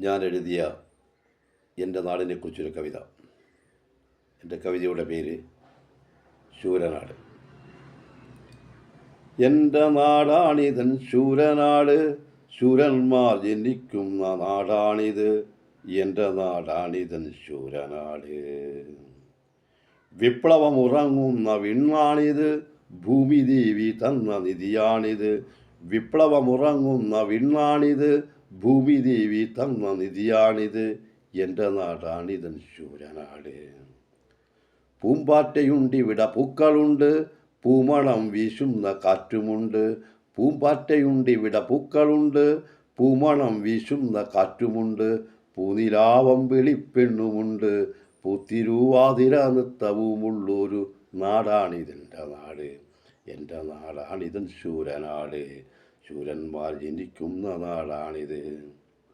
ഞാൻ എഴുതിയ എന്റെ നാടിനെക്കുറിച്ചൊരു കവിത. എന്റെ കവിതയുടെ പേര് ശൂരനാട്. എന്റെ നാടാണിതൻ ശൂരനാട് ശൂരന്മാർ ജനിക്കുന്ന നാടാണിത്. എന്റെ നാടാണിതൻ ശൂരനാട്. വിപ്ലവമുറങ്ങുന്ന വിണ്ണാണിത് ഭൂമിദേവി തന്ന നിധിയാണിത്. വിപ്ലവമുറങ്ങുന്ന വിണ്ണാണിത് ഭൂമിദേവി തന്ന നിധിയാണിത്. എന്റെ നാടാണിതൻ ശൂരനാട്. പൂമ്പാറ്റയുണ്ടിവിടെ പൂക്കളുണ്ട്. പൂമണം വീശുന്ന കാറ്റുമുണ്ട്. പൂമ്പാറ്റയുണ്ടിവിടെ പൂക്കളുണ്ട്. പൂമണം വീശുന്ന കാറ്റുമുണ്ട്. പൂനിലാവം വെളിപ്പെണ്ണുമുണ്ട് പൂത്തിരുവാതിര നൃത്തവുമുള്ളൊരു നാടാണിതെന്റെ നാട്. എന്റെ നാടാണിതൻ ശൂരനാട്. ശൂരന്മാർ ജനിക്കുന്ന നാടാണിത്.